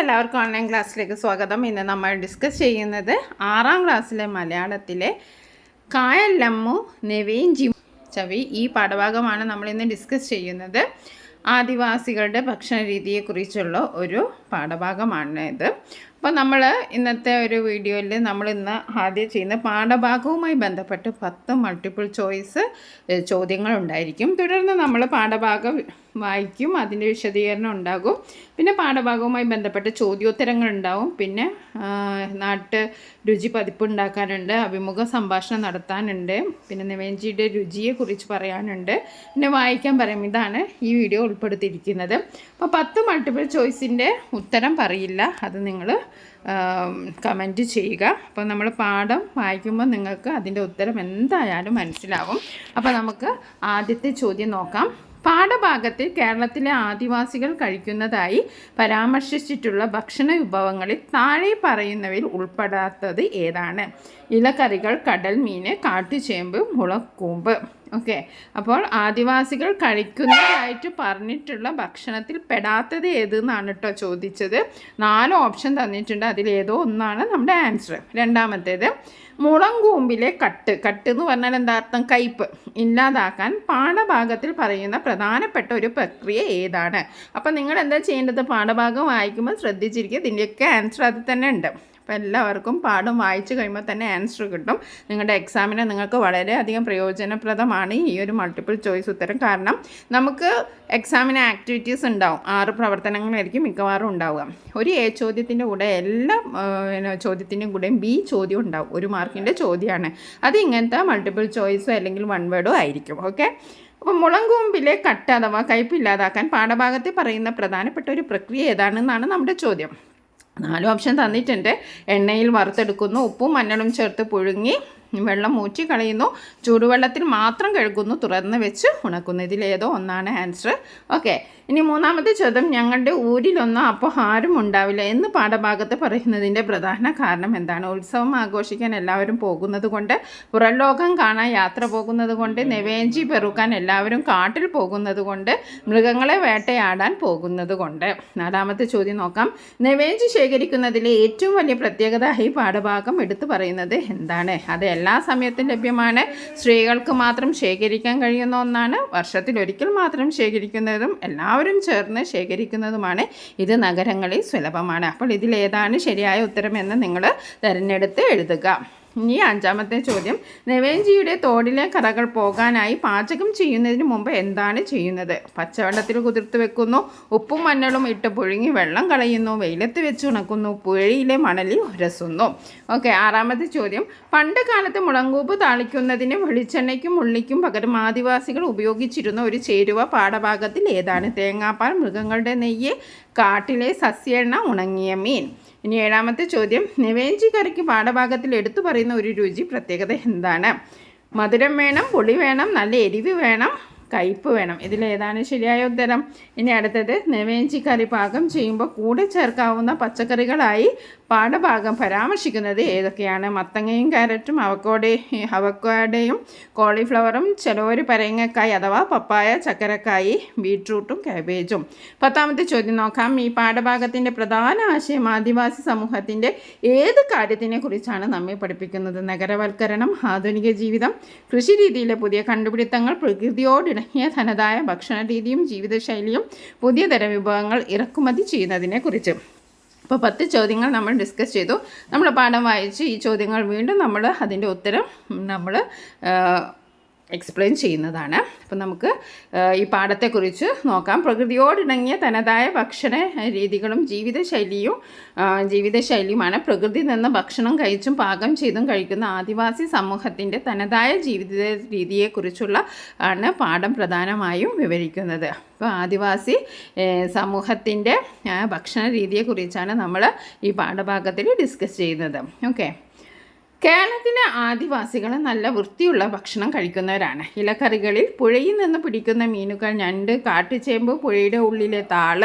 എല്ലാവർക്കും ഓൺലൈൻ ക്ലാസ്സിലേക്ക് സ്വാഗതം. ഇന്ന് നമ്മൾ ഡിസ്കസ് ചെയ്യുന്നത് ആറാം ക്ലാസ്സിലെ മലയാളത്തിലെ കായൽ ലമ്മു നെവീൻ ജി ചവി ഈ പാഠഭാഗമാണ് നമ്മൾ ഇന്ന് ഡിസ്കസ് ചെയ്യുന്നത്. ആദിവാസികളുടെ ഭക്ഷണ രീതിയെക്കുറിച്ചുള്ള ഒരു പാഠഭാഗമാണ് ഇത്. അപ്പോൾ നമ്മൾ ഇന്നത്തെ ഒരു വീഡിയോയിൽ നമ്മൾ ഇന്ന് ആദ്യം ചെയ്യുന്ന പാഠഭാഗവുമായി ബന്ധപ്പെട്ട് പത്ത് മൾട്ടിപ്പിൾ ചോയ്സ് ചോദ്യങ്ങൾ ഉണ്ടായിരിക്കും. തുടർന്ന് നമ്മൾ പാഠഭാഗം വായിക്കും അതിന്റെ വിശദീകരണം ഉണ്ടാകും. പിന്നെ പാഠഭാഗവുമായി ബന്ധപ്പെട്ട ചോദ്യോത്തരങ്ങൾ ഉണ്ടാവും. പിന്നെ നാട്ട് രുചി പതിപ്പ് ഉണ്ടാക്കാനുണ്ട് അഭിമുഖ സംഭാഷണം നടത്താനുണ്ട് പിന്നെ നിവേഞ്ചിയുടെ രുചിയെക്കുറിച്ച് പറയാനുണ്ട്. പിന്നെ വായിക്കാൻ പറയും. ഇതാണ് ഈ വീഡിയോ ഉൾപ്പെടുത്തിയിരിക്കുന്നത്. അപ്പോൾ പത്ത് മൾട്ടിപ്പിൾ ചോയ്സിന്റെ ഉത്തരം പറയില്ല. അത് നിങ്ങൾ കമന്റ് ചെയ്യുക. അപ്പോൾ നമ്മൾ പാഠം വായിക്കുമ്പോൾ നിങ്ങൾക്ക് അതിന്റെ ഉത്തരം എന്തായാലും മനസ്സിലാവും. അപ്പോൾ നമുക്ക് ആദ്യത്തെ ചോദ്യം നോക്കാം. പാഠഭാഗത്തിൽ കേരളത്തിലെ ആദിവാസികൾ കഴിക്കുന്നതായി പരാമർശിച്ചിട്ടുള്ള ഭക്ഷണ വിഭവങ്ങളിൽ താഴെ പറയുന്നവയിൽ ഉൾപ്പെടാത്തത് ഏതാണ്? ഇലക്കറികൾ കടൽ മീൻ കാട്ടുചേമ്പ് മുളക്കൂമ്പ്. ഓക്കെ. അപ്പോൾ ആദിവാസികൾ കഴിക്കുന്നതായിട്ട് പറഞ്ഞിട്ടുള്ള ഭക്ഷണത്തിൽ പെടാത്തത് ഏതെന്നാണ് കേട്ടോ ചോദിച്ചത്. നാല് ഓപ്ഷൻ തന്നിട്ടുണ്ട്. അതിലേതോ ഒന്നാണ് നമ്മുടെ ആൻസർ രണ്ടാമത്തേത് മുളങ്കൂമ്പിലെ കട്ട്. കട്ട് എന്ന് പറഞ്ഞാൽ എന്താ അർത്ഥം? കയ്പ് ഇല്ലാതാക്കാൻ പാഠഭാഗത്തിൽ പറയുന്ന പ്രധാനപ്പെട്ട ഒരു പ്രക്രിയ ഏതാണ്? അപ്പം നിങ്ങൾ എന്താ ചെയ്യേണ്ടത്? പാഠഭാഗം വായിക്കുമ്പോൾ ശ്രദ്ധിച്ചിരിക്കുക. ഇതിന്റെയൊക്കെ ആൻസർ അതിൽ തന്നെ ഉണ്ട്. അപ്പോൾ എല്ലാവർക്കും പാഠം വായിച്ചു കഴിയുമ്പോൾ തന്നെ ആൻസർ കിട്ടും. നിങ്ങളുടെ എക്സാമിന് നിങ്ങൾക്ക് വളരെയധികം പ്രയോജനപ്രദമാണ് ഈ ഒരു മൾട്ടിപ്പിൾ ചോയ്സ് ഉത്തരം. കാരണം നമുക്ക് എക്സാമിന് ആക്ടിവിറ്റീസ് ഉണ്ടാവും. ആറ് പ്രവർത്തനങ്ങളായിരിക്കും മിക്കവാറും ഉണ്ടാവുക. ഒരു എ ചോദ്യത്തിന്റെ കൂടെ എല്ലാ ചോദ്യത്തിന്റെയും കൂടെയും ബി ചോദ്യം ഉണ്ടാവും. ഒരു മാർക്കിന്റെ ചോദ്യമാണ്. അത് ഇങ്ങനത്തെ മൾട്ടിപ്പിൾ ചോയ്സോ അല്ലെങ്കിൽ വൺ വേർഡോ ആയിരിക്കും. ഓക്കെ അപ്പോൾ മുളങ്കൂമ്പിലെ കട്ട് അഥവാ കയ്പില്ലാതാക്കാൻ പാഠഭാഗത്തിൽ പറയുന്ന പ്രധാനപ്പെട്ട ഒരു പ്രക്രിയ ഏതാണെന്നാണ് നമ്മുടെ ചോദ്യം. നാല് ഓപ്ഷൻ തന്നിട്ടുണ്ട്. എണ്ണയിൽ വറുത്തെടുക്കുന്നു. ഉപ്പും മഞ്ഞളും ചേർത്ത് പുഴുങ്ങി വെള്ളം മൂറ്റി കളയുന്നു. ചൂടുവെള്ളത്തിൽ മാത്രം കഴുകുന്നു. തുറന്ന് വെച്ച് ഉണക്കുന്നു. ഇതിലേതോ ഒന്നാണ് ആൻസർ ഓക്കെ ഇനി മൂന്നാമത്തെ ചോദ്യം ഞങ്ങളുടെ ഊരിലൊന്നും അപ്പോൾ ആരും ഉണ്ടാവില്ല എന്ന് പാഠഭാഗത്ത് പറയുന്നതിന്റെ പ്രധാന കാരണം എന്താണ്? ഉത്സവം ആഘോഷിക്കാൻ എല്ലാവരും പോകുന്നത് കൊണ്ട് പുറംലോകം കാണാൻ യാത്ര പോകുന്നത് കൊണ്ട് നെവേഞ്ചി പെറുക്കാൻ എല്ലാവരും കാട്ടിൽ പോകുന്നത് കൊണ്ട് മൃഗങ്ങളെ വേട്ടയാടാൻ പോകുന്നത് കൊണ്ട്. നാലാമത്തെ ചോദ്യം നോക്കാം. നെവേഞ്ചി ശേഖരിക്കുന്നതിലെ ഏറ്റവും വലിയ പ്രത്യേകത ഈ പാഠഭാഗം എടുത്തു പറയുന്നത് എന്താണ്? അത് എല്ലാ സമയത്തും ലഭ്യമാണ്. സ്ത്രീകൾക്ക് മാത്രം ശേഖരിക്കാൻ കഴിയുന്ന ഒന്നാണ്. വർഷത്തിൽ ഒരിക്കൽ മാത്രം ശേഖരിക്കുന്നതും എല്ലാവരും ചേർന്ന് ശേഖരിക്കുന്നതുമാണ്. ഇത് നഗരങ്ങളിൽ സുലഭമാണ്. അപ്പോൾ ഇതിലേതാണ് ശരിയായ ഉത്തരമെന്ന് നിങ്ങൾ തിരഞ്ഞെടുത്ത് എഴുതുക. ഇനി അഞ്ചാമത്തെ ചോദ്യം. നെവേഞ്ചിയുടെ തോടിലെ കറകൾ പോകാനായി പാചകം ചെയ്യുന്നതിന് മുമ്പ് എന്താണ് ചെയ്യുന്നത്? പച്ചവെള്ളത്തിൽ കുതിർത്ത് വെക്കുന്നു ഉപ്പും മഞ്ഞളും ഇട്ട് പുഴുങ്ങി വെള്ളം കളയുന്നു വെയിലത്ത് വെച്ച് ഉണക്കുന്നു പുഴയിലെ മണലിൽ ഉരസുന്നു. ഓക്കെ ആറാമത്തെ ചോദ്യം. പണ്ട് കാലത്ത് മുളങ്കൂപ്പ് താളിക്കുന്നതിന് വെളിച്ചെണ്ണയ്ക്കും ഉള്ളിക്കും പകരം ആദിവാസികൾ ഉപയോഗിച്ചിരുന്ന ഒരു ചേരുവ പാഠഭാഗത്തിൽ ഏതാണ്? തേങ്ങാപ്പാൽ മൃഗങ്ങളുടെ നെയ്യ് കാട്ടിലെ സസ്യണ്ണ ഉണങ്ങിയ മീൻ. ഇനി ഏഴാമത്തെ ചോദ്യം. നിവേഞ്ചി കറിക്ക് പാഠഭാഗത്തിൽ എടുത്തു പറയുന്ന ഒരു രുചി പ്രത്യേകത എന്താണ്? മധുരം വേണം പുളി വേണം നല്ല എരിവ് വേണം കയ്പ്പ് വേണം. ഇതിലേതാണ് ശരിയായ ഉത്തരം? ഇനി അടുത്തത് നെവേഞ്ചി കറി പാകം ചെയ്യുമ്പോൾ കൂടെ ചേർക്കാവുന്ന പച്ചക്കറികളായി പാഠഭാഗം പരാമർശിക്കുന്നത് ഏതൊക്കെയാണ്? മത്തങ്ങയും ക്യാരറ്റും അവക്കോടെ അവക്കോടയും കോളിഫ്ലവറും ചിലവര് പരങ്ങക്കായി അഥവാ പപ്പായ ചക്കരക്കായി ബീട്രൂട്ടും കാബേജും പത്താമത്തെ ചോദ്യം നോക്കാം. ഈ പാഠഭാഗത്തിന്റെ പ്രധാന ആശയം ആദിവാസി സമൂഹത്തിന്റെ ഏത് കാര്യത്തിനെ കുറിച്ചാണ് നമ്മെ പഠിപ്പിക്കുന്നത്? നഗരവൽക്കരണം ആധുനിക ജീവിതം കൃഷി രീതിയിലെ പുതിയ കണ്ടുപിടുത്തങ്ങൾ പ്രകൃതിയോടിണങ്ങിയ തനതായ ഭക്ഷണ രീതിയും ജീവിതശൈലിയും പുതിയ തരം വിഭവങ്ങൾ ഇറക്കുമതി ചെയ്യുന്നതിനെ കുറിച്ച് അപ്പോൾ പത്ത് ചോദ്യങ്ങൾ നമ്മൾ ഡിസ്കസ് ചെയ്തു. നമ്മൾ പാഠം വായിച്ച് ഈ ചോദ്യങ്ങൾ വീണ്ടും നമ്മൾ അതിന്റെ ഉത്തരം നമ്മൾ എക്സ്പ്ലെയിൻ ചെയ്യുന്നതാണ്. അപ്പം നമുക്ക് ഈ പാഠത്തെക്കുറിച്ച് നോക്കാം. പ്രകൃതിയോടിണങ്ങിയ തനതായ ഭക്ഷണ രീതികളും ജീവിതശൈലിയും ജീവിതശൈലിയുമാണ്. പ്രകൃതി നിന്ന് ഭക്ഷണം കഴിച്ചും പാകം ചെയ്തും കഴിക്കുന്ന ആദിവാസി സമൂഹത്തിന്റെ തനതായ ജീവിത രീതിയെക്കുറിച്ചുള്ള ആണ് പാഠം പ്രധാനമായും വിവരിക്കുന്നത്. അപ്പോൾ ആദിവാസി സമൂഹത്തിന്റെ ഭക്ഷണ രീതിയെക്കുറിച്ചാണ് നമ്മൾ ഈ പാഠഭാഗത്തിൽ ഡിസ്കസ് ചെയ്യുന്നത്. ഓക്കെ കേരളത്തിലെ ആദിവാസികൾ നല്ല വൃത്തിയുള്ള ഭക്ഷണം കഴിക്കുന്നവരാണ്. ഇലക്കറികളിൽ പുഴയിൽ നിന്ന് പിടിക്കുന്ന മീനുകൾ ഞണ്ട് കാട്ടുചേമ്പ് പുഴയുടെ ഉള്ളിലെ താൾ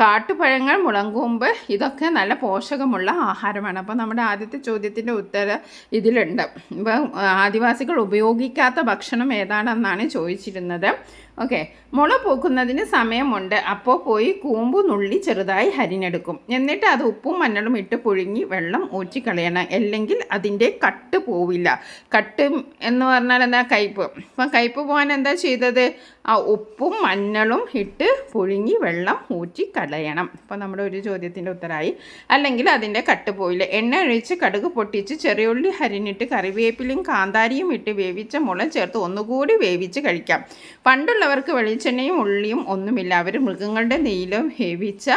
കാട്ടുപഴങ്ങൾ മുളങ്കൂമ്പ് ഇതൊക്കെ നല്ല പോഷകമുള്ള ആഹാരമാണ്. അപ്പോൾ നമ്മുടെ ആദ്യത്തെ ചോദ്യത്തിന്റെ ഉത്തരം ഇതിലുണ്ട്. ഇപ്പം ആദിവാസികൾ ഉപയോഗിക്കാത്ത ഭക്ഷണം ഏതാണെന്നാണ് ചോദിച്ചിരുന്നത്. ഓക്കെ. മുള പൂക്കുന്നതിന് സമയമുണ്ട്. അപ്പോൾ പോയി കൂമ്പ് നുള്ളി ചെറുതായി ഹരിഞ്ഞെടുക്കും. എന്നിട്ട് അത് ഉപ്പും മഞ്ഞളും ഇട്ട് പുഴുങ്ങി വെള്ളം ഊറ്റിക്കളയണം. അല്ലെങ്കിൽ അതിന്റെ കട്ട് പോവില്ല. കട്ട് എന്ന് പറഞ്ഞാൽ എന്താ? കയ്പ്. അപ്പം കയ്പ് പോകാൻ എന്താ ചെയ്തത്? ആ ഉപ്പും മഞ്ഞളും ഇട്ട് പുഴുങ്ങി വെള്ളം ഊറ്റി കളയണം അപ്പോൾ നമ്മുടെ ഒരു ചോദ്യത്തിന്റെ ഉത്തരമായി അല്ലെങ്കിൽ അതിന്റെ കട്ട് പോയില്ല? എണ്ണ ഒഴിച്ച് കടുക് പൊട്ടിച്ച് ചെറിയുള്ളി ഹരിഞ്ഞിട്ട് കറിവേപ്പിലും കാന്താരിയും ഇട്ട് വേവിച്ച മുള ചേർത്ത് ഒന്നുകൂടി വേവിച്ച് കഴിക്കാം. പണ്ടുള്ളവർക്ക് വെളിച്ചെണ്ണയും ഉള്ളിയും ഒന്നുമില്ല. അവർ മൃഗങ്ങളുടെ നെയ്യിലും വേവിച്ച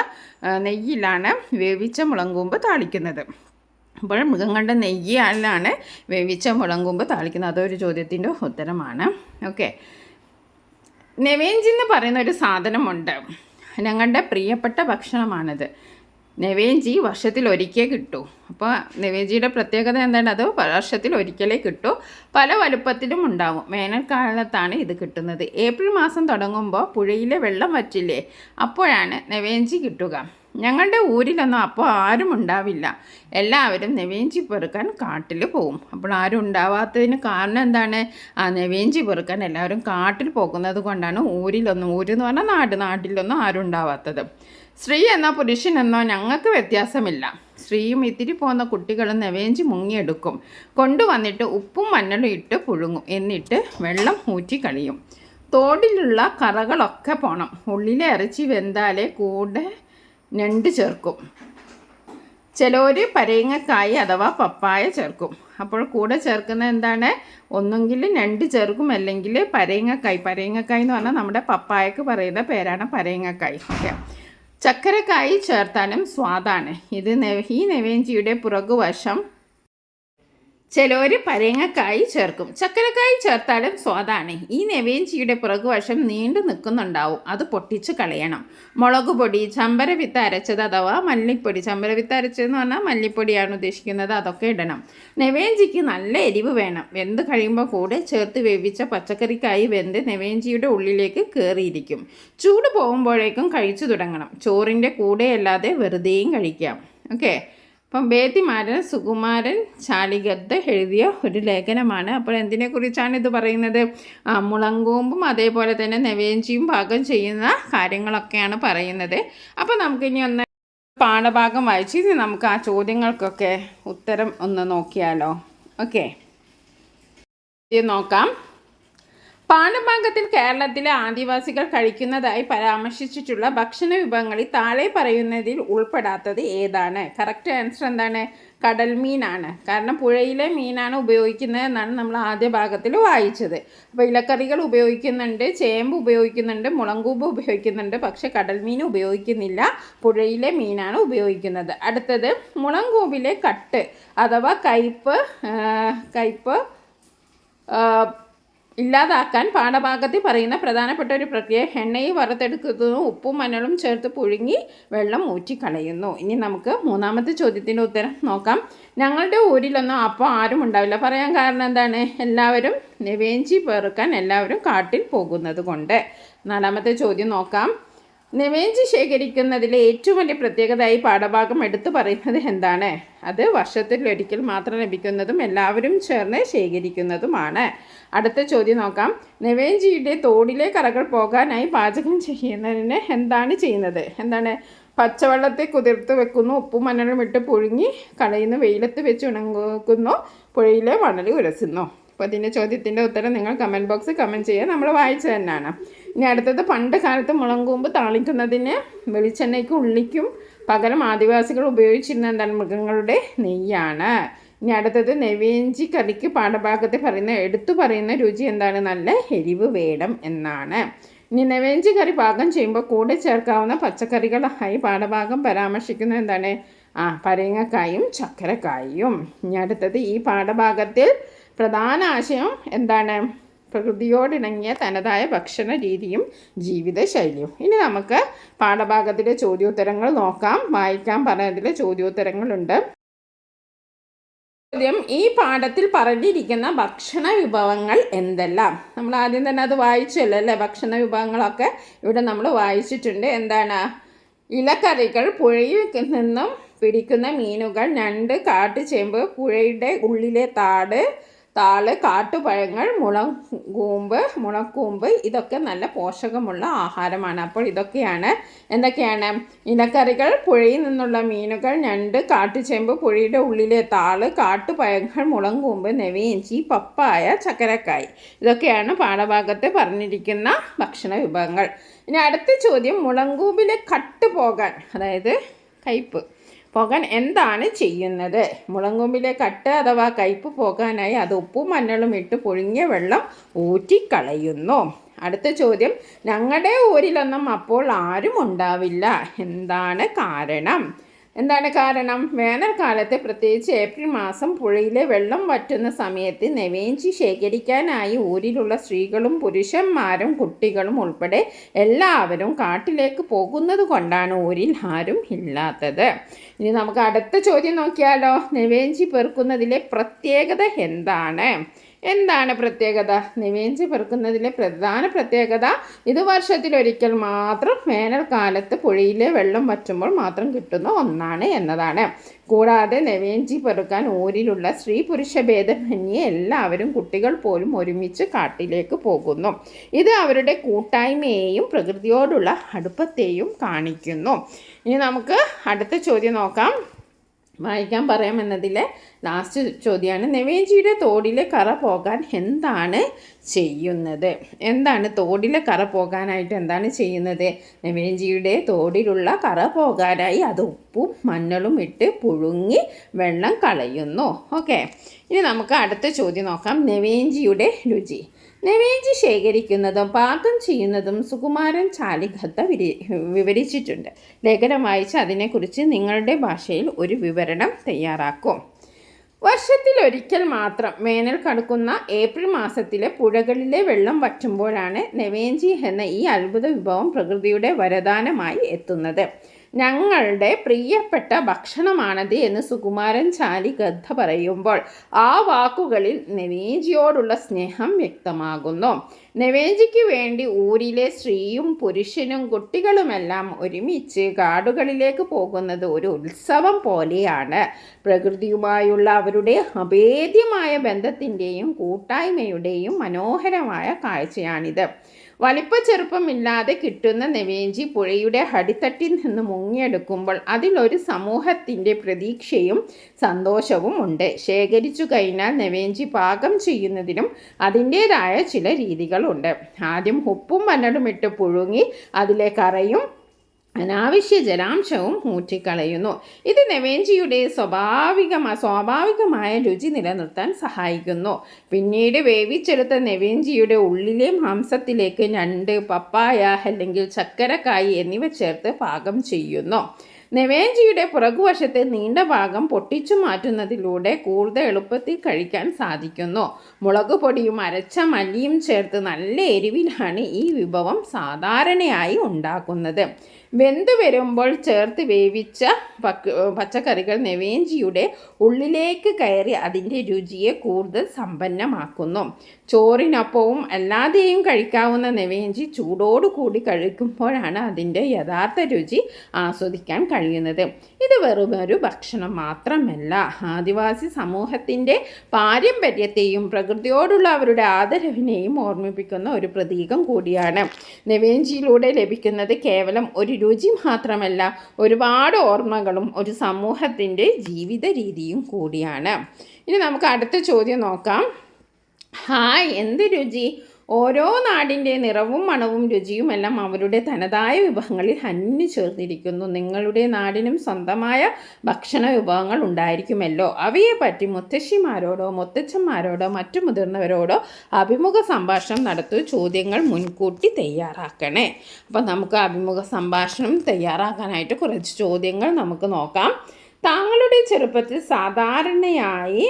നെയ്യിലാണ് വേവിച്ച മുളങ്കൂമ്പ് താളിക്കുന്നത്. അപ്പോൾ മൃഗങ്ങളുടെ നെയ്യാലാണ് വേവിച്ച മുളങ്കൂമ്പ് താളിക്കുന്നത്. അതൊരു ചോദ്യത്തിന്റെ ഉത്തരമാണ്. ഓക്കെ. നെവേഞ്ചി എന്ന് പറയുന്ന ഒരു സാധനമുണ്ട്. ഞങ്ങളുടെ പ്രിയപ്പെട്ട ഭക്ഷണമാണിത്. നെവേഞ്ചി വർഷത്തിൽ ഒരിക്കേ കിട്ടൂ. അപ്പോൾ നെവേഞ്ചിയുടെ പ്രത്യേകത എന്താണ്? അത് വർഷത്തിൽ ഒരിക്കലേ കിട്ടൂ. പല വലുപ്പത്തിലും ഉണ്ടാവും. വേനൽക്കാലത്താണ് ഇത് കിട്ടുന്നത്. ഏപ്രിൽ മാസം തുടങ്ങുമ്പോൾ പുഴയിലെ വെള്ളം വറ്റില്ലേ? അപ്പോഴാണ് നെവേഞ്ചി കിട്ടുക. ഞങ്ങളുടെ ഊരിലൊന്നും അപ്പോൾ ആരും ഉണ്ടാവില്ല. എല്ലാവരും നെവേഞ്ചി പെറുക്കാൻ കാട്ടിൽ പോവും. അപ്പോൾ ആരും ഉണ്ടാവാത്തതിന് കാരണം എന്താണ്? ആ നെവേഞ്ചി പെറുക്കാൻ എല്ലാവരും കാട്ടിൽ പോകുന്നത് കൊണ്ടാണ് ഊരിലൊന്നും ഊരെന്ന് പറഞ്ഞാൽ നാട് നാട്ടിലൊന്നും ആരും ഉണ്ടാവാത്തത്. സ്ത്രീ എന്നോ പുരുഷൻ എന്നോ ഞങ്ങൾക്ക് വ്യത്യാസമില്ല. സ്ത്രീയും ഇത്തിരി പോകുന്ന കുട്ടികളും നെവേഞ്ചി മുങ്ങിയെടുക്കും. കൊണ്ടുവന്നിട്ട് ഉപ്പും മഞ്ഞളും ഇട്ട് പുഴുങ്ങും. എന്നിട്ട് വെള്ളം ഊറ്റി കളിയും. തോടിലുള്ള കറകളൊക്കെ പോകണം ഉള്ളിലെ ഇറച്ചി വെന്താലേ കൂടെ ഞണ്ട് ചേർക്കും. ചിലർ പരയങ്ങക്കായി അഥവാ പപ്പായ ചേർക്കും. അപ്പോൾ കൂടെ ചേർക്കുന്നത് എന്താണ്? ഒന്നുകിൽ ഞണ്ട് ചേർക്കും അല്ലെങ്കിൽ പരയങ്ങക്കായി പരയങ്ങക്കായി എന്ന് പറഞ്ഞാൽ നമ്മുടെ പപ്പായക്ക് പറയുന്ന പേരാണ് പരയങ്ങക്കായി ഓക്കെ. ചക്കരക്കായി ചേർത്താലും സ്വാദാണ്. ഇത് ഈ നെവേഞ്ചിയുടെ പുറകുവശം ചിലർ പരേങ്ങക്കായി ചേർക്കും. ചക്കരക്കായി ചേർത്താലും സ്വാദാണ്. ഈ നെവേഞ്ചിയുടെ പുറകുവശം നീണ്ടു നിൽക്കുന്നുണ്ടാവും. അത് പൊട്ടിച്ച് കളയണം. മുളക് പൊടി ചമ്പരവിത്ത് അരച്ചത് അഥവാ മല്ലിപ്പൊടി. ചമ്പരവിത്ത് അരച്ചതെന്ന് പറഞ്ഞാൽ മല്ലിപ്പൊടിയാണ് ഉദ്ദേശിക്കുന്നത്. അതൊക്കെ ഇടണം. നെവേഞ്ചിക്ക് നല്ല എരിവ് വേണം. വെന്ത് കഴിയുമ്പോൾ കൂടെ ചേർത്ത് വേവിച്ച പച്ചക്കറിക്കായി വെന്ത് നെവേഞ്ചിയുടെ ഉള്ളിലേക്ക് കയറിയിരിക്കും ചൂട് പോകുമ്പോഴേക്കും കഴിച്ചു തുടങ്ങണം. ചോറിന്റെ കൂടെയല്ലാതെ വെറുതെയും കഴിക്കാം. ഓക്കെ? അപ്പം ബേദിമാരൻ സുകുമാരൻ ചാലിഗത്ത് എഴുതിയ ഒരു ലേഖനമാണ്. അപ്പോൾ എന്തിനെക്കുറിച്ചാണ് ഇത് പറയുന്നത്? മുളങ്കൂമ്പും അതേപോലെ തന്നെ നെവേഞ്ചിയും പാകം ചെയ്യുന്ന കാര്യങ്ങളൊക്കെയാണ് പറയുന്നത്. അപ്പോൾ നമുക്കിനി ഒന്ന് പാഠഭാഗം വായിച്ച് നമുക്ക് ആ ചോദ്യങ്ങൾക്കൊക്കെ ഉത്തരം ഒന്ന് നോക്കിയാലോ. ഓക്കെ. നോക്കാം. പാഠഭാഗത്തിൽ കേരളത്തിലെ ആദിവാസികൾ കഴിക്കുന്നതായി പരാമർശിച്ചിട്ടുള്ള ഭക്ഷണ വിഭവങ്ങളിൽ താഴെ പറയുന്നതിൽ ഉൾപ്പെടാത്തത് ഏതാണ്? കറക്റ്റ് ആൻസർ എന്താണ്? കടൽ മീനാണ്. കാരണം പുഴയിലെ മീനാണ് ഉപയോഗിക്കുന്നത് എന്നാണ് നമ്മൾ ആദ്യ ഭാഗത്തിൽ വായിച്ചത്. അപ്പോൾ ഇലക്കറികൾ ഉപയോഗിക്കുന്നുണ്ട് ചേമ്പ് ഉപയോഗിക്കുന്നുണ്ട് മുളങ്കൂമ്പ് ഉപയോഗിക്കുന്നുണ്ട് പക്ഷേ കടൽ മീൻ ഉപയോഗിക്കുന്നില്ല. പുഴയിലെ മീനാണ് ഉപയോഗിക്കുന്നത്. അടുത്തത് മുളങ്കൂമ്പിലെ കട്ട് അഥവാ കയ്പ് ആ, ഇല്ലാതാക്കാൻ പാഠഭാഗത്തിൽ പറയുന്ന പ്രധാനപ്പെട്ട ഒരു പ്രക്രിയ എണ്ണയിൽ വറുത്തെടുക്കുന്നതും ഉപ്പും മഞ്ഞളും ചേർത്ത് പുഴുങ്ങി വെള്ളം ഊറ്റിക്കളയുന്നു. ഇനി നമുക്ക് മൂന്നാമത്തെ ചോദ്യത്തിന്റെ ഉത്തരം നോക്കാം. ഞങ്ങളുടെ ഊരിലൊന്നും അപ്പം ആരും ഉണ്ടാവില്ല. പറയാൻ കാരണം എന്താണ്? എല്ലാവരും നെവേഞ്ചി പെറുക്കാൻ എല്ലാവരും കാട്ടിൽ പോകുന്നത് കൊണ്ട്. നാലാമത്തെ ചോദ്യം നോക്കാം. നെവേഞ്ചി ശേഖരിക്കുന്നതിലെ ഏറ്റവും വലിയ പ്രത്യേകതയായി പാഠഭാഗം എടുത്തു പറയുന്നത് എന്താണ്? അത് വർഷത്തിൽ ഒരിക്കൽ മാത്രം ലഭിക്കുന്നതും എല്ലാവരും ചേർന്ന് ശേഖരിക്കുന്നതുമാണ്. അടുത്ത ചോദ്യം നോക്കാം. നിവേഞ്ചിയുടെ തോടിലെ കറകൾ പോകാനായി പാചകം ചെയ്യുന്നതിന് എന്താണ് ചെയ്യുന്നത്? എന്താണ്? പച്ചവെള്ളത്തെ കുതിർത്ത് വെക്കുന്നു ഉപ്പും മണലും ഇട്ട് പുഴുങ്ങി കളയുന്നു വെയിലത്ത് വെച്ച് ഉണങ്ങുന്നു പുഴയിലെ മണൽ ഉരസുന്നു. അപ്പോൾ അതിന്റെ ചോദ്യത്തിന്റെ ഉത്തരം നിങ്ങൾ കമന്റ് ബോക്സിൽ കമന്റ് ചെയ്യുക നമ്മൾ വായിച്ചു തന്നെയാണ്. ഇനി അടുത്തത് പണ്ട് കാലത്ത് മുളങ്കൂമ്പ് താളിക്കുന്നതിന് വെളിച്ചെണ്ണയ്ക്കും ഉള്ളിക്കും പകരം ആദിവാസികൾ ഉപയോഗിച്ചിരുന്ന എന്താണ്? മൃഗങ്ങളുടെ നെയ്യാണ്. ഇനി അടുത്തത് നെവേഞ്ചി കറിക്ക് പാഠഭാഗത്ത് പറയുന്ന എടുത്തു പറയുന്ന രുചി എന്താണ്? നല്ല എരിവ് വേടം എന്നാണ്. ഇനി നെവേഞ്ചി കറി പാകം ചെയ്യുമ്പോൾ കൂടെ ചേർക്കാവുന്ന പച്ചക്കറികളായി പാഠഭാഗം പരാമർശിക്കുന്നത് എന്താണ്? ആ പരങ്ങക്കായും ചക്കരക്കായും ഇനി അടുത്തത് ഈ പാഠഭാഗത്തിൽ പ്രധാന ആശയം എന്താണ്? പ്രകൃതിയോടിണങ്ങിയ തനതായ ഭക്ഷണ രീതിയും ജീവിതശൈലിയും. ഇനി നമുക്ക് പാഠഭാഗത്തിലെ ചോദ്യോത്തരങ്ങൾ നോക്കാം. വായിക്കാൻ പറഞ്ഞതിലെ ചോദ്യോത്തരങ്ങളുണ്ട്. ചോദ്യം ഈ പാഠത്തിൽ പറഞ്ഞിരിക്കുന്ന ഭക്ഷണ വിഭവങ്ങൾ എന്തെല്ലാം? നമ്മൾ ആദ്യം തന്നെ അത് വായിച്ചല്ലോ അല്ലേ? ഭക്ഷണ വിഭവങ്ങളൊക്കെ ഇവിടെ നമ്മൾ വായിച്ചിട്ടുണ്ട്. എന്താണ്? ഇലക്കറികൾ പുഴയിൽ നിന്നും പിടിക്കുന്ന മീനുകൾ ഞണ്ട് കാട്ടുചേമ്പ് പുഴയുടെ ഉള്ളിലെ താട് താൾ കാട്ടുപഴങ്ങൾ മുളകൂമ്പ് മുളക്കൂമ്പ് ഇതൊക്കെ നല്ല പോഷകമുള്ള ആഹാരമാണ്. അപ്പോൾ ഇതൊക്കെയാണ്. എന്തൊക്കെയാണ്? ഇനക്കറികൾ പുഴയിൽ നിന്നുള്ള മീനുകൾ ഞണ്ട് കാട്ടുചേമ്പ് പുഴയുടെ ഉള്ളിലെ താൾ കാട്ടുപഴങ്ങൾ മുളങ്കൂമ്പ് നെവേഞ്ചി പപ്പായ ചക്കരക്കായ്. ഇതൊക്കെയാണ് പാഠഭാഗത്ത് പറഞ്ഞിരിക്കുന്ന ഭക്ഷണ വിഭവങ്ങൾ. ഇനി അടുത്ത ചോദ്യം മുളങ്കൂമ്പിലെ കട്ട് പോകാൻ അതായത് കയ്പ്പ്. പോകാൻ എന്താണ് ചെയ്യുന്നത്? മുളങ്കൊമ്പിലെ കട്ട് അഥവാ കയ്പ് പോകാനായി അത് ഉപ്പും മഞ്ഞളും ഇട്ട് പുഴുങ്ങിയ വെള്ളം ഊറ്റിക്കളയുന്നു. അടുത്ത ചോദ്യം ഞങ്ങളുടെ ഊരിലൊന്നും അപ്പോൾ ആരും ഉണ്ടാവില്ല. എന്താണ് കാരണം? എന്താണ് കാരണം? വേനൽക്കാലത്ത് പ്രത്യേകിച്ച് ഏപ്രിൽ മാസം പുഴയിലെ വെള്ളം വറ്റുന്ന സമയത്ത് നെവേഞ്ചി ശേഖരിക്കാനായി ഊരിലുള്ള സ്ത്രീകളും പുരുഷന്മാരും കുട്ടികളും ഉൾപ്പെടെ എല്ലാവരും കാട്ടിലേക്ക് പോകുന്നത് കൊണ്ടാണ് ഊരിൽ ആരും ഇല്ലാത്തത്. ഇനി നമുക്ക് അടുത്ത ചോദ്യം നോക്കിയാലോ? നെവേഞ്ചി പെറുക്കുന്നതിലെ പ്രത്യേകത എന്താണ്? എന്താണ് പ്രത്യേകത? നിവേഞ്ചി പെറുക്കുന്നതിലെ പ്രധാന പ്രത്യേകത ഇത് വർഷത്തിലൊരിക്കൽ മാത്രം വേനൽക്കാലത്ത് പുഴയിലെ വെള്ളം വറ്റുമ്പോൾ മാത്രം കിട്ടുന്ന ഒന്നാണ് എന്നതാണ്. കൂടാതെ നെവേഞ്ചി പെറുക്കാൻ ഊരിലുള്ള സ്ത്രീ പുരുഷ ഭേദമന്യേ എല്ലാവരും കുട്ടികൾ പോലും ഒരുമിച്ച് കാട്ടിലേക്ക് പോകുന്നു. ഇത് അവരുടെ കൂട്ടായ്മയെയും പ്രകൃതിയോടുള്ള അടുപ്പത്തെയും കാണിക്കുന്നു. ഇനി നമുക്ക് അടുത്ത ചോദ്യം നോക്കാം. വായിക്കാൻ പറയാമെന്നതിലെ ലാസ്റ്റ് ചോദ്യമാണ് നെവേഞ്ചിയുടെ തോടിലെ കറ പോകാൻ എന്താണ് ചെയ്യുന്നത്? എന്താണ് തോടിലെ കറ പോകാനായിട്ട് എന്താണ് ചെയ്യുന്നത്? നെവേഞ്ചിയുടെ തോടിലുള്ള കറ പോകാനായി അത് ഉപ്പും മഞ്ഞളും ഇട്ട് പുഴുങ്ങി വെള്ളം കളയുന്നു. ഓക്കെ ഇനി നമുക്ക് അടുത്ത ചോദ്യം നോക്കാം. നെവേഞ്ചിയുടെ രുചി. നെവേഞ്ചി ശേഖരിക്കുന്നതും പാകം ചെയ്യുന്നതും സുകുമാരൻ ചാലിഖത്ത വിരി വിവരിച്ചിട്ടുണ്ട്. ലേഖനം വായിച്ച് അതിനെക്കുറിച്ച് നിങ്ങളുടെ ഭാഷയിൽ ഒരു വിവരണം തയ്യാറാക്കും. വർഷത്തിൽ ഒരിക്കൽ മാത്രം വേനൽ കടക്കുന്ന ഏപ്രിൽ മാസത്തിലെ പുഴകളിലെ വെള്ളം വറ്റുമ്പോഴാണ് നെവേഞ്ചി എന്ന ഈ അത്ഭുത വിഭവം പ്രകൃതിയുടെ വരദാനമായി എത്തുന്നത്. ഞങ്ങളുടെ പ്രിയപ്പെട്ട ഭക്ഷണമാണത് എന്ന് സുകുമാരൻ ചാലി ഗദ്ധ പറയുമ്പോൾ ആ വാക്കുകളിൽ നെവേജിയോടുള്ള സ്നേഹം വ്യക്തമാകുന്നു. നെവേജിക്ക് വേണ്ടി ഊരിലെ സ്ത്രീയും പുരുഷനും കുട്ടികളുമെല്ലാം ഒരുമിച്ച് കാടുകളിലേക്ക് പോകുന്നത് ഒരു ഉത്സവം പോലെയാണ്. പ്രകൃതിയുമായുള്ള അവരുടെ അഭേദ്യമായ ബന്ധത്തിന്റെയും കൂട്ടായ്മയുടെയും മനോഹരമായ കാഴ്ചയാണിത്. വലിപ്പ ചെറുപ്പമില്ലാതെ കിട്ടുന്ന നെവേഞ്ചി പുഴയുടെ അടിത്തട്ടിൽ നിന്ന് മുങ്ങിയെടുക്കുമ്പോൾ അതിലൊരു സമൂഹത്തിന്റെ പ്രതീക്ഷയും സന്തോഷവും ഉണ്ട്. ശേഖരിച്ചു കഴിഞ്ഞാൽ നെവേഞ്ചി പാകം ചെയ്യുന്നതിനും അതിന്റേതായ ചില രീതികളുണ്ട്. ആദ്യം ഉപ്പും മണ്ണടും ഇട്ട് പുഴുങ്ങി അതിലെ കറയും അനാവശ്യ ജലാംശവും ഊറ്റിക്കളയുന്നു. ഇത് നെവേഞ്ചിയുടെ സ്വാഭാവികമായ സ്വാഭാവികമായ രുചി നിലനിർത്താൻ സഹായിക്കുന്നു. പിന്നീട് വേവിച്ചെടുത്ത നെവേഞ്ചിയുടെ ഉള്ളിലെ മാംസത്തിലേക്ക് ഞണ്ട് പപ്പായ അല്ലെങ്കിൽ ചക്കരക്കായി എന്നിവ ചേർത്ത് പാകം ചെയ്യുന്നു. നെവേഞ്ചിയുടെ പുറകുവശത്തെ നീണ്ട ഭാഗം പൊട്ടിച്ചു മാറ്റുന്നതിലൂടെ കൂടുതൽ എളുപ്പത്തിൽ കഴിക്കാൻ സാധിക്കുന്നു. മുളക് പൊടിയും അരച്ച മല്ലിയും ചേർത്ത് നല്ല എരിവിലാണ് ഈ വിഭവം സാധാരണയായി ഉണ്ടാക്കുന്നത്. വെന്തു വരുമ്പോൾ ചേർത്ത് വേവിച്ച പച്ചക്കറികൾ നെവേഞ്ചിയുടെ ഉള്ളിലേക്ക് കയറി അതിന്റെ രുചിയെ കൂടുതൽ സമ്പന്നമാക്കുന്നു. ചോറിനൊപ്പവും അല്ലാതെയും കഴിക്കാവുന്ന നെവേഞ്ചി ചൂടോടുകൂടി കഴിക്കുമ്പോഴാണ് അതിന്റെ യഥാർത്ഥ രുചി ആസ്വദിക്കാൻ കഴിയുന്നത്. ഇത് വെറും ഒരു ഭക്ഷണം മാത്രമല്ല. ആദിവാസി സമൂഹത്തിന്റെ പാരമ്പര്യത്തെയും പ്രകൃതിയോടുള്ള അവരുടെ ആദരവിനെയും ഓർമ്മിപ്പിക്കുന്ന ഒരു പ്രതീകം കൂടിയാണ്. നെവേഞ്ചിയിലൂടെ ലഭിക്കുന്നത് കേവലം ഒരു രുചി മാത്രമല്ല ഒരുപാട് ഓർമ്മകളും ഒരു സമൂഹത്തിന്റെ ജീവിത രീതിയും കൂടിയാണ്. ഇനി നമുക്ക് അടുത്ത ചോദ്യം നോക്കാം. ഹായ് എന്ത് രുചി? ഓരോ നാടിന്റെ നിറവും മണവും രുചിയും എല്ലാം അവരുടെ തനതായ വിഭവങ്ങളിൽ അന്യു ചേർന്നിരിക്കുന്നു. നിങ്ങളുടെ നാടിനും സ്വന്തമായ ഭക്ഷണ വിഭവങ്ങൾ ഉണ്ടായിരിക്കുമല്ലോ. അവയെപ്പറ്റി മുത്തശ്ശിമാരോടോ മുത്തച്ഛന്മാരോടോ മറ്റു മുതിർന്നവരോടോ അഭിമുഖ സംഭാഷണം നടത്തു. ചോദ്യങ്ങൾ മുൻകൂട്ടി തയ്യാറാക്കണേ. അപ്പം നമുക്ക് അഭിമുഖ സംഭാഷണം തയ്യാറാക്കാനായിട്ട് കുറച്ച് ചോദ്യങ്ങൾ നമുക്ക് നോക്കാം. താങ്കളുടെ ചെറുപ്പത്തിൽ സാധാരണയായി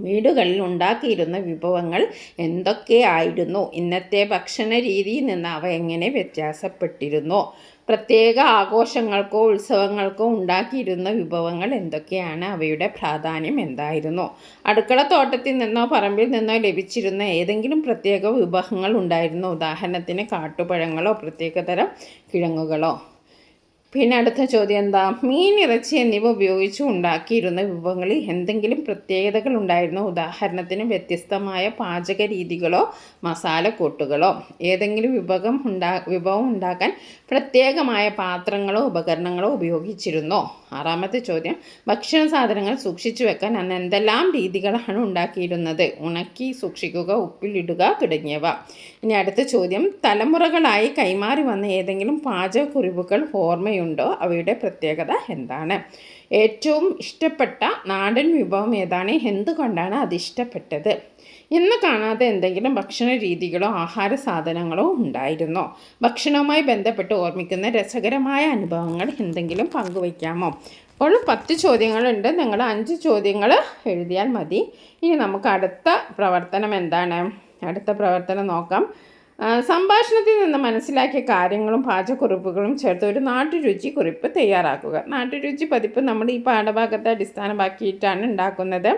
വീടുകളിൽ ഉണ്ടാക്കിയിരുന്ന വിഭവങ്ങൾ എന്തൊക്കെയായിരുന്നു ഇന്നത്തെ ഭക്ഷണ രീതിയിൽ നിന്ന് അവ എങ്ങനെ വ്യത്യാസപ്പെട്ടിരുന്നു? പ്രത്യേക ആഘോഷങ്ങൾക്കോ ഉത്സവങ്ങൾക്കോ ഉണ്ടാക്കിയിരുന്ന വിഭവങ്ങൾ എന്തൊക്കെയാണ്? അവയുടെ പ്രാധാന്യം എന്തായിരുന്നു? അടുക്കളത്തോട്ടത്തിൽ നിന്നോ പറമ്പിൽ നിന്നോ ലഭിച്ചിരുന്ന ഏതെങ്കിലും പ്രത്യേക വിഭവങ്ങൾ ഉണ്ടായിരുന്നു? ഉദാഹരണത്തിന് കാട്ടുപഴങ്ങളോ പ്രത്യേകതരം കിഴങ്ങുകളോ? പിന്നെ അടുത്ത ചോദ്യം എന്താ? മീൻ ഇറച്ചി എന്നിവ ഉപയോഗിച്ച് ഉണ്ടാക്കിയിരുന്ന വിഭവങ്ങളിൽ എന്തെങ്കിലും പ്രത്യേകതകൾ ഉണ്ടായിരുന്നോ? ഉദാഹരണത്തിന് വ്യത്യസ്തമായ പാചക രീതികളോ മസാലക്കൂട്ടുകളോ ഏതെങ്കിലും വിഭവം ഉണ്ടാ വിഭവം ഉണ്ടാക്കാൻ പ്രത്യേകമായ പാത്രങ്ങളോ ഉപകരണങ്ങളോ ഉപയോഗിച്ചിരുന്നോ? ആറാമത്തെ ചോദ്യം ഭക്ഷണ സാധനങ്ങൾ സൂക്ഷിച്ചു വെക്കാൻ അന്ന് എന്തെല്ലാം രീതികളാണ് ഉണ്ടാക്കിയിരുന്നത്? ഉണക്കി സൂക്ഷിക്കുക ഉപ്പിലിടുക തുടങ്ങിയവ. ഇനി അടുത്ത ചോദ്യം തലമുറകളായി കൈമാറി വന്ന ഏതെങ്കിലും പാചകക്കുറിവുകൾ ഓർമ്മയുണ്ടോ അവയുടെ പ്രത്യേകത എന്താണ്? ഏറ്റവും ഇഷ്ടപ്പെട്ട നാടൻ വിഭവം ഏതാണ്? എന്തുകൊണ്ടാണ് അത് ഇഷ്ടപ്പെട്ടത്? ഇന്ന് കാണാതെ എന്തെങ്കിലും ഭക്ഷണ രീതികളോ ആഹാര സാധനങ്ങളോ ഉണ്ടായിരുന്നോ? ഭക്ഷണവുമായി ബന്ധപ്പെട്ട് ഓർമ്മിക്കുന്ന രസകരമായ അനുഭവങ്ങൾ എന്തെങ്കിലും പങ്കുവയ്ക്കാമോ? അപ്പോൾ പത്ത് ചോദ്യങ്ങളുണ്ട്. നിങ്ങൾ അഞ്ച് ചോദ്യങ്ങൾ എഴുതിയാൽ മതി. ഇനി നമുക്ക് അടുത്ത പ്രവർത്തനം എന്താണ്? അടുത്ത പ്രവർത്തനം നോക്കാം. സംഭാഷണത്തിൽ നിന്ന് മനസ്സിലാക്കിയ കാര്യങ്ങളും പാചകക്കുറിപ്പുകളും ചേർത്ത് ഒരു നാട്ടുരുചി കുറിപ്പ് തയ്യാറാക്കുക. നാട്ടുരുചി പതിപ്പ് നമ്മൾ ഈ പാഠഭാഗത്തെ അടിസ്ഥാനമാക്കിയിട്ടാണ് ഉണ്ടാക്കുന്നത്.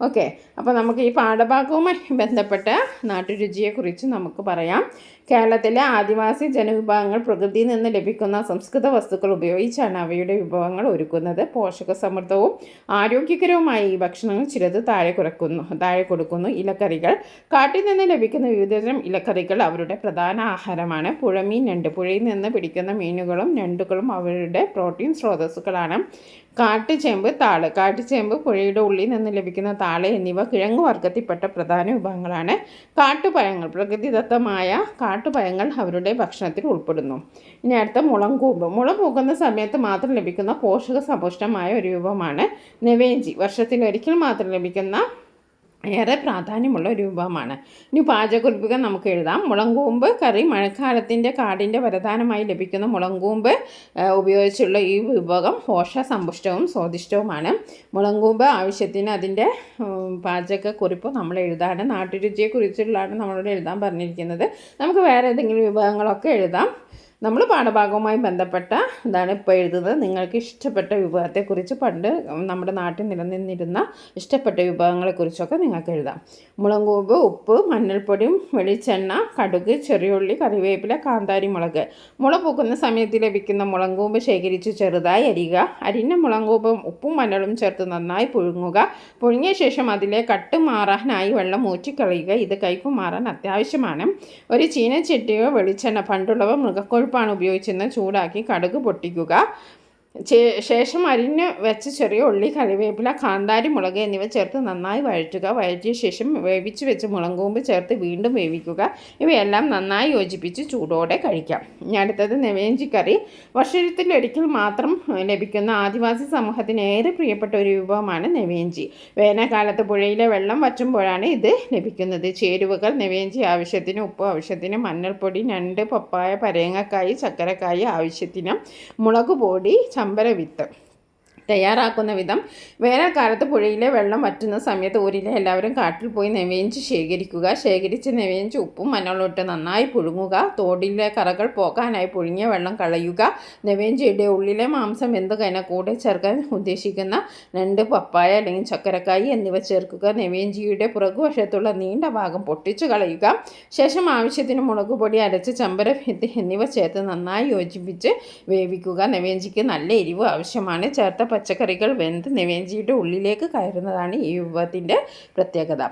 ഓക്കെ. അപ്പോൾ നമുക്ക് ഈ പാഠഭാഗവുമായി ബന്ധപ്പെട്ട നാട്ടുരുചിയെക്കുറിച്ച് നമുക്ക് പറയാം. കേരളത്തിലെ ആദിവാസി ജനവിഭാഗങ്ങൾ പ്രകൃതിയിൽ നിന്ന് ലഭിക്കുന്ന സംസ്കൃത വസ്തുക്കൾ ഉപയോഗിച്ചാണ് അവയുടെ വിഭവങ്ങൾ ഒരുക്കുന്നത്. പോഷക സമൃദ്ധവും ആരോഗ്യകരവുമായ ഈ ഭക്ഷണങ്ങൾ ചിലത് താഴെ കുറക്കുന്നു താഴെ കൊടുക്കുന്നു. ഇലക്കറികൾ കാട്ടിൽ നിന്ന് ലഭിക്കുന്ന വിവിധതരം ഇലക്കറികൾ അവരുടെ പ്രധാന ആഹാരമാണ്. പുഴമീൻ ഞണ്ട് പുഴയിൽ നിന്ന് പിടിക്കുന്ന മീനുകളും ഞണ്ടുകളും അവരുടെ പ്രോട്ടീൻ സ്രോതസ്സുകളാണ്. കാട്ടുചേമ്പ് താൾ. കാട്ടുചേമ്പ് പുഴയുടെ ഉള്ളിൽ നിന്ന് ലഭിക്കുന്ന താൾ എന്നിവ കിഴങ്ങ് വർഗത്തിൽപ്പെട്ട പ്രധാന വിഭവങ്ങളാണ്. കാട്ടുപഴങ്ങൾ പ്രകൃതിദത്തമായ കാട്ടുപഴങ്ങൾ അവരുടെ ഭക്ഷണത്തിൽ ഉൾപ്പെടുന്നു. ഇനി അടുത്ത മുളങ്കൂമ്പ് മുള പൂക്കുന്ന സമയത്ത് മാത്രം ലഭിക്കുന്ന പോഷക സമ്പുഷ്ടമായ ഒരു വിഭവമാണ് നെവേഞ്ചി. വർഷത്തിലൊരിക്കൽ മാത്രം ലഭിക്കുന്ന ഏറെ പ്രാധാന്യമുള്ള ഒരു വിഭവമാണ്. ഇനി പാചകക്കുറിപ്പുകൾ നമുക്ക് എഴുതാം. മുളങ്കൂമ്പ് കറി മഴക്കാലത്തിന്റെ കാടിന്റെ വരദാനമായി ലഭിക്കുന്ന മുളങ്കൂമ്പ് ഉപയോഗിച്ചുള്ള ഈ വിഭവം പോഷസമ്പുഷ്ടവും സ്വാദിഷ്ടവുമാണ്. മുളങ്കൂമ്പ് ആവശ്യത്തിന് അതിന്റെ പാചകക്കുറിപ്പ് നമ്മൾ എഴുതാണ്. നാട്ടുരുചിയെക്കുറിച്ചുള്ളതാണ് നമ്മളോട് എഴുതാൻ പറഞ്ഞിരിക്കുന്നത്. നമുക്ക് വേറെ ഏതെങ്കിലും വിഭവങ്ങളൊക്കെ എഴുതാം. നമ്മൾ പാഠഭാഗവുമായി ബന്ധപ്പെട്ട ഇതാണ് ഇപ്പോൾ എഴുതുന്നത്. നിങ്ങൾക്ക് ഇഷ്ടപ്പെട്ട വിഭവത്തെക്കുറിച്ച് പണ്ട് നമ്മുടെ നാട്ടിൽ നിലനിന്നിരുന്ന ഇഷ്ടപ്പെട്ട വിഭവങ്ങളെക്കുറിച്ചൊക്കെ നിങ്ങൾക്ക് എഴുതാം. മുളങ്കൂമ്പ് ഉപ്പ് മഞ്ഞൾപ്പൊടിയും വെളിച്ചെണ്ണ കടുക് ചെറിയുള്ളി കറിവേപ്പില കാന്താരി മുളക്. മുള പൂക്കുന്ന സമയത്ത് ലഭിക്കുന്ന മുളങ്കൂമ്പ് ശേഖരിച്ച് ചെറുതായി അരിക അരിഞ്ഞ മുളങ്കൂമ്പും ഉപ്പും മഞ്ഞളും ചേർത്ത് നന്നായി പുഴുങ്ങുക. പുഴുങ്ങിയ ശേഷം അതിലെ കട്ട് മാറാനായി വെള്ളം ഊറ്റിക്കളയുക. ഇത് കയ്പ് മാറാൻ അത്യാവശ്യമാണ്. ഒരു ചീനച്ചട്ടിയോ വെളിച്ചെണ്ണ പണ്ടുള്ളവ മൃഗക്കൊഴു കൊഴുപ്പാണ് ഉപയോഗിച്ചിരുന്നത് ചൂടാക്കി കടുക് പൊട്ടിക്കുക. ശേഷം അരിഞ്ഞ് വെച്ച ചെറിയ ഉള്ളി കറിവേപ്പില കാന്താരി മുളക് എന്നിവ ചേർത്ത് നന്നായി വഴറ്റുക. വഴറ്റിയ ശേഷം വേവിച്ച് വെച്ച് മുളങ്കൂമ്പ് ചേർത്ത് വീണ്ടും വേവിക്കുക. ഇവയെല്ലാം നന്നായി യോജിപ്പിച്ച് ചൂടോടെ കഴിക്കാം. അടുത്തത് നെവേഞ്ചിക്കറി വർഷത്തിലൊരിക്കൽ മാത്രം ലഭിക്കുന്ന ആദിവാസി സമൂഹത്തിന് ഏറെ പ്രിയപ്പെട്ട ഒരു വിഭവമാണ് നെവേഞ്ചി. വേനൽക്കാലത്ത് പുഴയിലെ വെള്ളം വറ്റുമ്പോഴാണ് ഇത് ലഭിക്കുന്നത്. ചേരുവകൾ നെവേഞ്ചി ആവശ്യത്തിന് ഉപ്പ് ആവശ്യത്തിന് മഞ്ഞൾപ്പൊടി ഞണ്ട് പപ്പായ പരേങ്ങക്കായി ചക്കരക്കായി ആവശ്യത്തിന് മുളക് പൊടി அம்பரவித்தன் തയ്യാറാക്കുന്ന വിധം വേനൽക്കാലത്ത് പുഴയിലെ വെള്ളം വറ്റുന്ന സമയത്ത് ഊരിലെ എല്ലാവരും കാട്ടിൽ പോയി നെവേഞ്ച് ശേഖരിക്കുക. ശേഖരിച്ച് നെവേഞ്ച് ഉപ്പും മഞ്ഞളിട്ട് നന്നായി പുഴുങ്ങുക. തോടിലെ കറകൾ പോകാനായി പുഴുങ്ങിയ വെള്ളം കളയുക. നെവേഞ്ചിയുടെ ഉള്ളിലെ മാംസം എന്ത് കഴിഞ്ഞാൽ കൂടെ ചേർക്കാൻ ഉദ്ദേശിക്കുന്ന രണ്ട് പപ്പായ അല്ലെങ്കിൽ ചക്കരക്കായി എന്നിവ ചേർക്കുക. നെവേഞ്ചിയുടെ പുറകുവശത്തുള്ള നീണ്ട ഭാഗം പൊട്ടിച്ചു കളയുക. ശേഷം ആവശ്യത്തിന് മുളക് പൊടി അരച്ച് ചമ്പര എന്നിവ ചേർത്ത് നന്നായി യോജിപ്പിച്ച് വേവിക്കുക. നെവേഞ്ചിക്ക് നല്ല എരിവ് ആവശ്യമാണ്. ചേർത്ത പച്ചക്കറികൾ വെന്ത് നിവേഞ്ചിയുടെ ഉള്ളിലേക്ക് കയറുന്നതാണ് ഈ വിഭവത്തിന്റെ പ്രത്യേകത.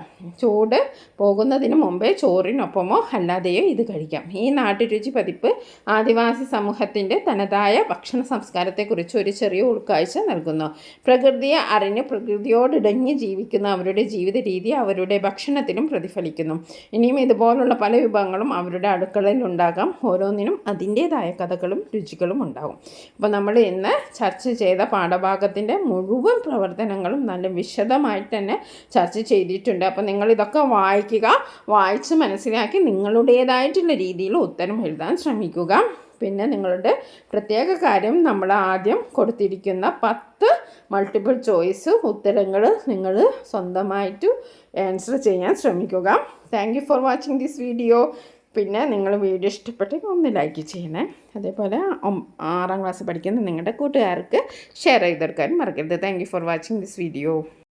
ചൂട് പോകുന്നതിന് മുമ്പേ ചോറിനൊപ്പമോ അല്ലാതെയോ ഇത് കഴിക്കാം. ഈ നാട്ടുരുചി പതിപ്പ് ആദിവാസി സമൂഹത്തിന്റെ തനതായ ഭക്ഷണ സംസ്കാരത്തെക്കുറിച്ച് ഒരു ചെറിയ ഉൾക്കാഴ്ച നൽകുന്നു. പ്രകൃതിയെ അറിഞ്ഞ് പ്രകൃതിയോടിടങ്ങി ജീവിക്കുന്ന അവരുടെ ജീവിത രീതി അവരുടെ ഭക്ഷണത്തിലും പ്രതിഫലിക്കുന്നു. ഇനിയും ഇതുപോലുള്ള പല വിഭവങ്ങളും അവരുടെ അടുക്കളയിൽ ഉണ്ടാകാം. ഓരോന്നിനും അതിന്റേതായ കഥകളും രുചികളും ഉണ്ടാകും അപ്പോൾ നമ്മൾ ഇന്ന് ചർച്ച ചെയ്ത പാഠഭാഗം വിഭാഗത്തിന്റെ മുഴുവൻ പ്രവർത്തനങ്ങളും നല്ല വിശദമായിട്ട് തന്നെ ചർച്ച ചെയ്തിട്ടുണ്ട്. അപ്പോൾ നിങ്ങൾ ഇതൊക്കെ വായിക്കുക വായിച്ച് മനസ്സിലാക്കി നിങ്ങളുടേതായിട്ടുള്ള രീതിയിൽ ഉത്തരം എഴുതാൻ ശ്രമിക്കുക. പിന്നെ നിങ്ങളുടെ പ്രത്യേക കാര്യം നമ്മൾ ആദ്യം കൊടുത്തിരിക്കുന്ന പത്ത് മൾട്ടിപ്പിൾ ചോയ്സ് ഉത്തരങ്ങൾ നിങ്ങൾ സ്വന്തമായിട്ട് ആൻസർ ചെയ്യാൻ ശ്രമിക്കുക. Thank for watching this video പിന്നെ നിങ്ങൾ വീഡിയോ ഇഷ്ടപ്പെട്ടെങ്കിൽ ഒന്ന് ലൈക്ക് ചെയ്യണേ. അതേപോലെ ആറാം ക്ലാസ് പഠിക്കുന്ന നിങ്ങളുടെ കൂട്ടുകാർക്ക് ഷെയർ ചെയ്തെടുക്കാനും മറക്കരുത്. Thank for watching this video